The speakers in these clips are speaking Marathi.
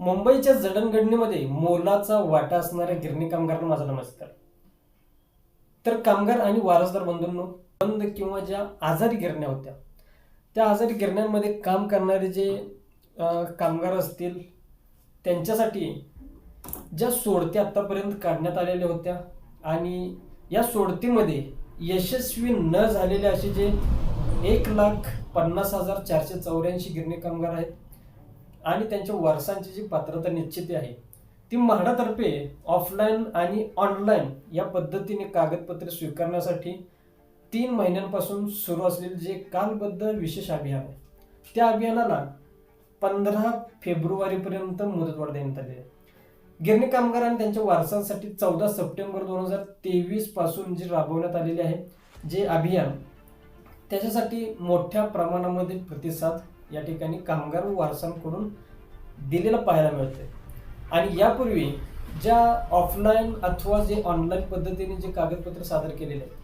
मुंबईच्या जडणघडणीमध्ये मोलाचा वाटा असणाऱ्या गिरणी कामगारांना माझा नमस्कार. तर कामगार आणि वारसदार बंधूंनो बंद किंवा ज्या आजारी गिरण्या होत्या त्या आजारी गिरण्यांमध्ये काम करणारे जे कामगार असतील त्यांच्यासाठी ज्या सोडत्या आत्तापर्यंत काढण्यात आलेल्या होत्या आणि या सोडतीमध्ये यशस्वी न झालेले असे जे एक लाख पन्नास हजार चारशे चौऱ्याऐंशी गिरणी कामगार आहेत आणि त्यांच्या वारसांची जी पात्रता निश्चिती आहे ती म्हाडातर्फे ऑफलाईन आणि ऑनलाईन या पद्धतीने कागदपत्रे स्वीकारण्यासाठी तीन महिन्यांपासून सुरू असलेले जे कालबद्ध विशेष अभियान आहे त्या अभियानाला पंधरा फेब्रुवारीपर्यंत मुदतवाढ देण्यात आली आहे. गिरणी कामगार आणि त्यांच्या वारसांसाठी चौदा सप्टेंबर दोन हजार तेवीसपासून जे राबवण्यात आलेले आहे जे अभियान त्याच्यासाठी मोठ्या प्रमाणामध्ये प्रतिसाद या ठिकाणी कामगार व वारसांकडून दिलेला पाहायला मिळते आणि यापूर्वी ज्या ऑफलाईन अथवा जे ऑनलाईन पद्धतीने जे कागदपत्र सादर केलेले आहेत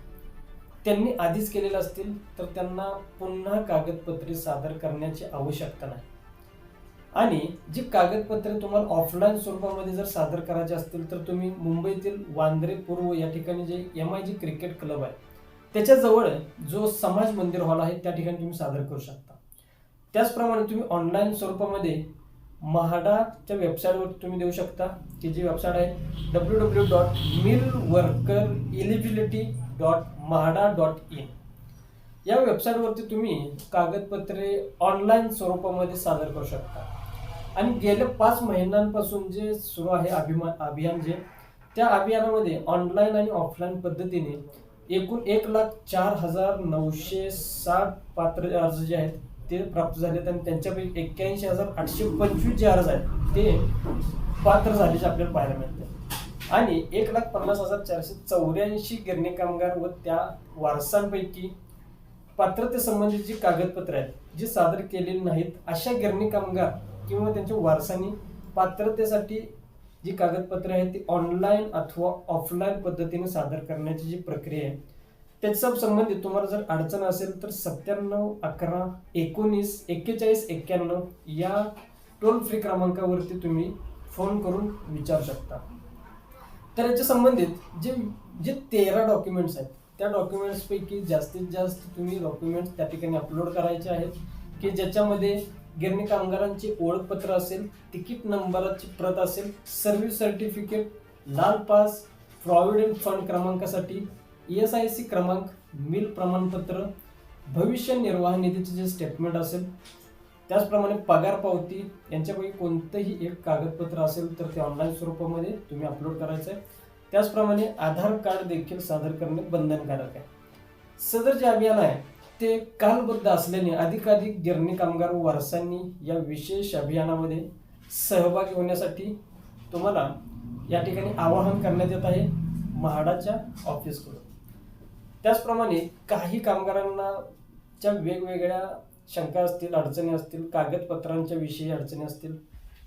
त्यांनी आधीच केलेले असतील तर त्यांना पुन्हा कागदपत्रे सादर करण्याची आवश्यकता नाही. आणि जी कागदपत्रे तुम्हाला ऑफलाईन स्वरूपामध्ये जर सादर करायचे असतील तर तुम्ही मुंबईतील वांद्रे पूर्व या ठिकाणी जे M I G cricket club आहे त्याच्याजवळ जो समाज मंदिर हॉल आहे त्या ठिकाणी तुम्ही सादर करू शकता. त्याचप्रमाणे तुम्ही ऑनलाईन स्वरूपामध्ये म्हाडाच्या वेबसाईटवर तुम्ही देऊ शकता की जी वेबसाईट आहे W W dot mill worker eligibility dot MHADA dot in या वेबसाईटवरती तुम्ही कागदपत्रे ऑनलाईन स्वरूपामध्ये सादर करू शकता. आणि गेल्या पाच महिन्यांपासून जे सुरू आहे अभिमा अभियान जे त्या अभियानामध्ये ऑनलाईन आणि ऑफलाईन पद्धतीने एकूण एक लाख चार हजार नऊशे साठ पात्र अर्ज जे आहेत ते प्राप्त झालेत आणि त्यांच्यापैकी एक्क्याऐंशी हजार आठशे पंचवीस जे अर्ज आहेत ते पात्र झाल्याचे आपल्याला पाहायला मिळते आणि एक लाख पन्नास हजार चारशे चौऱ्याऐंशी गिरणी कामगार व त्या वारसांपैकी पात्रतेसंबंधित जी कागदपत्र आहेत जी सादर केलेली नाहीत अशा गिरणी कामगार किंवा त्यांच्या वारसांनी पात्रतेसाठी जी कागदपत्रे आहेत ती ऑनलाईन अथवा ऑफलाईन पद्धतीने सादर करण्याची जी प्रक्रिया आहे त्याच्या संबंधित तुम्हाला जर अडचण असेल तर सत्त्याण्णव अकरा एकोणीस एक्केचाळीस एक्क्याण्णव या टोल फ्री क्रमांकावरती तुम्ही फोन करून विचारू शकता. तर याच्या संबंधित जे जे तेरा डॉक्युमेंट्स आहेत त्या डॉक्युमेंट्सपैकी जास्तीत जास्त तुम्ही डॉक्युमेंट्स त्या ठिकाणी अपलोड करायचे आहेत. की ज्याच्यामध्ये गिरणी कामगारांची ओळखपत्र असेल तिकीट नंबराची प्रत असेल सर्व्हिस सर्टिफिकेट लाल पास प्रॉव्हिडंट फंड क्रमांकासाठी ई एस आय सी क्रमांक मिल प्रमाणपत्र भविष्य निर्वाह निधीचे जे स्टेटमेंट असेल त्याचप्रमाणे पगार पावती यांच्यापैकी कोणतंही एक कागदपत्र असेल तर ते ऑनलाईन स्वरूपामध्ये तुम्ही अपलोड करायचं आहे. त्याचप्रमाणे आधार कार्ड देखील सादर करणे बंधनकारक आहे. सदर जे अभियान आहे ते कालबद्ध असल्याने अधिकाधिक गिरणी कामगार व वारसांनी या विशेष अभियानामध्ये सहभागी होण्यासाठी तुम्हाला या ठिकाणी आवाहन करण्यात येत आहे. म्हाडाच्या ऑफिसकडून त्याचप्रमाणे काही कामगारांना च्या वेगवेगळ्या शंका असतील अडचणी असतील कागदपत्रांच्या विषयी अडचणी असतील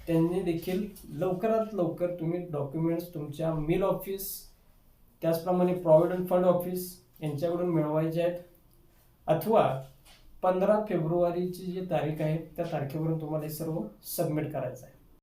त्यांनी देखील लवकरात लवकर तुम्ही डॉक्युमेंट्स तुमच्या मिल ऑफिस त्याचप्रमाणे प्रॉव्हिडंट फंड ऑफिस यांच्याकडून मिळवायचे आहेत. अथवा पंधरा फेब्रुवारीची जी तारीख आहे त्या तारखेवरून तुम्हाला हे सर्व सबमिट करायचं आहे.